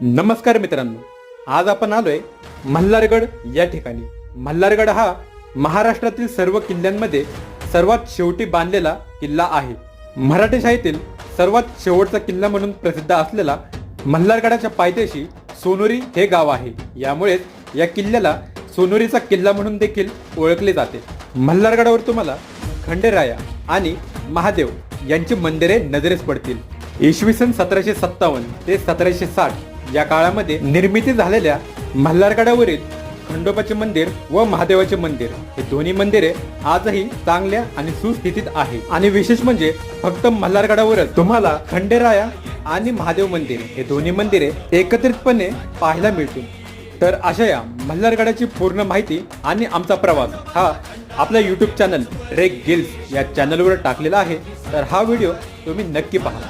नमस्कार मित्रांनो आज आपण आलोय मल्हारगड या ठिकाणी. मल्हारगड हा महाराष्ट्रातील सर्व किल्ल्यांमध्ये सर्वात शेवटी बांधलेला किल्ला आहे. मराठी शाळेतील सर्वात शेवटचा किल्ला म्हणून प्रसिद्ध असलेला मल्हारगडाच्या पायथ्याशी सोनुरी हे गाव आहे. यामुळेच या किल्ल्याला सोनुरीचा किल्ला म्हणून देखील ओळखले जाते. मल्हारगडावर तुम्हाला खंडेराया आणि महादेव यांची मंदिरे नजरेस पडतील. इसवी सन सतराशे सत्तावन्न ते सतराशे साठ या काळामध्ये निर्मिती झालेल्या मल्हारगडावरील खंडोबाचे मंदिर व महादेवाचे मंदिर. हे दोन्ही मंदिरे आजही चांगल्या आणि सुस्थितीत आहे आणि विशेष म्हणजे फक्त मल्हारगडावरच तुम्हाला खंडेराया आणि महादेव मंदिर हे दोन्ही मंदिरे एकत्रितपणे पाहायला मिळतील. तर अशा या मल्हारगडाची पूर्ण माहिती आणि आमचा प्रवास हा आपल्या यूट्यूब चॅनल रेक गिल्स या चॅनलवर टाकलेला आहे. तर हा व्हिडिओ तुम्ही नक्की पहा.